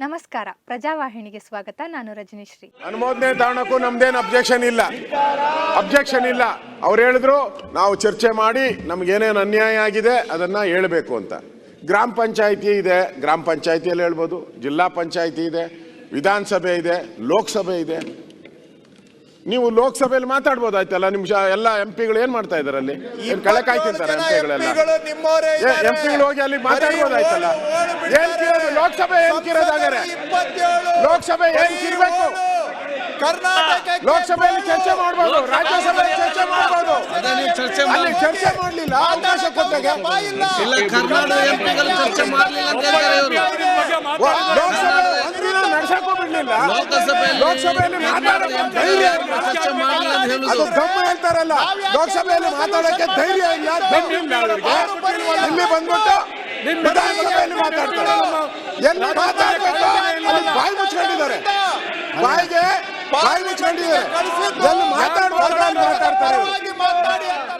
ನಮಸ್ಕಾರ. ಪ್ರಜಾವಾಹಿನಿಗೆ ಸ್ವಾಗತ. ನಾನು ರಜನಿಶ್ರೀ. ಅನುಮೋದನೆ ತಾಣಕ್ಕೂ ನಮ್ದೇನು ಅಬ್ಜೆಕ್ಷನ್ ಇಲ್ಲ. ಅಬ್ಜೆಕ್ಷನ್ ಇಲ್ಲ. ಅವ್ರು ಹೇಳಿದ್ರು, ನಾವು ಚರ್ಚೆ ಮಾಡಿ ನಮ್ಗೇನೇನು ಅನ್ಯಾಯ ಆಗಿದೆ ಅದನ್ನ ಹೇಳಬೇಕು ಅಂತ. ಗ್ರಾಮ ಪಂಚಾಯಿತಿ ಇದೆ. ಗ್ರಾಮ ಪಂಚಾಯಿತಿಯಲ್ಲಿ ಹೇಳ್ಬೋದು. ಜಿಲ್ಲಾ ಪಂಚಾಯಿತಿ ಇದೆ. ವಿಧಾನಸಭೆ ಇದೆ. ಲೋಕಸಭೆ ಇದೆ. ನೀವು ಲೋಕಸಭೆಯಲ್ಲಿ ಮಾತಾಡ್ಬೋದಾಯ್ತಲ್ಲ ನಿಮ್ ಶಾ- ಎಲ್ಲ ಎಂ ಪಿಗಳು ಏನ್ ಮಾಡ್ತಾ ಇದಾರೆ ಅಲ್ಲಿ ಕಳೆ ಕಾಯ್ತಿರ್ತಾರೆ ಎಂ ಪಿಗಳೆಲ್ಲ ಎಂ ಪಿಗಳು ಹೋಗಿ ಅಲ್ಲಿ ಮಾತಾಡ್ಬೋದಾಯ್ತಲ್ಲ ಏನ್ ಕಿರೋದು? ಲೋಕಸಭೆ ಏನ್ ಕಿರೋದಾಗಾರೆ? ಲೋಕಸಭೆ ಏನ್ ಕಿರ್ಬೇಕು? ಕರ್ನಾಟಕ ಲೋಕಸಭೆಯಲ್ಲಿ ಚರ್ಚೆ ಮಾಡ್ಬೋದು ರಾಜ್ಯಸಭೆಯಲ್ಲಿ ಚರ್ಚೆ ಮಾಡಬಹುದು ಚರ್ಚೆ ಅಲ್ಲಿ ಮಾಡಿ ಚರ್ಚೆ ಮಾಡ್ಲಿಲ್ಲ ಅವಕಾಶ ಕೊಟ್ಟಾಗ. ಇಲ್ಲ. ಕರ್ನಾಟಕ ಎಂಪಿಗಳು ಚರ್ಚೆ ಮಾಡಲಿಲ್ಲ ಅಂತ ನಡ್ಸಕ್ಕೂ ಲೋಕಸಭೆಯಲ್ಲಿ ಮಾಡಲಿಲ್ಲ ಅದು ಹೇಳುದು ಹೇಳ್ತಾರಲ್ಲ. ಲೋಕಸಭೆಯಲ್ಲಿ ಮಾತಾಡಕ್ಕೆ ಧೈರ್ಯ ಇಲ್ಲ. ಇಲ್ಲಿ ಬಂದ್ಬಿಟ್ಟು ವಿಧಾನಸಭೆಯಲ್ಲಿ ಮಾತಾಡ್ತಾರೆ. ಎಲ್ಲಿ ಮಾತಾಡ್ಬೇಕು ಬಾಯಿ ಮುಚ್ಕೊಂಡಿದ್ದಾರೆ. ಬಾಯಿಗೆ ಬಾಯಿ ಮುಚ್ಕೊಂಡಿದ್ದಾರೆ ಎಲ್ಲಿ ಮಾತಾಡ್ಬಾರ್ದು ಅಲ್ಲಿ ಮಾತಾಡ್ತಾರೆ ಇವ್ರು.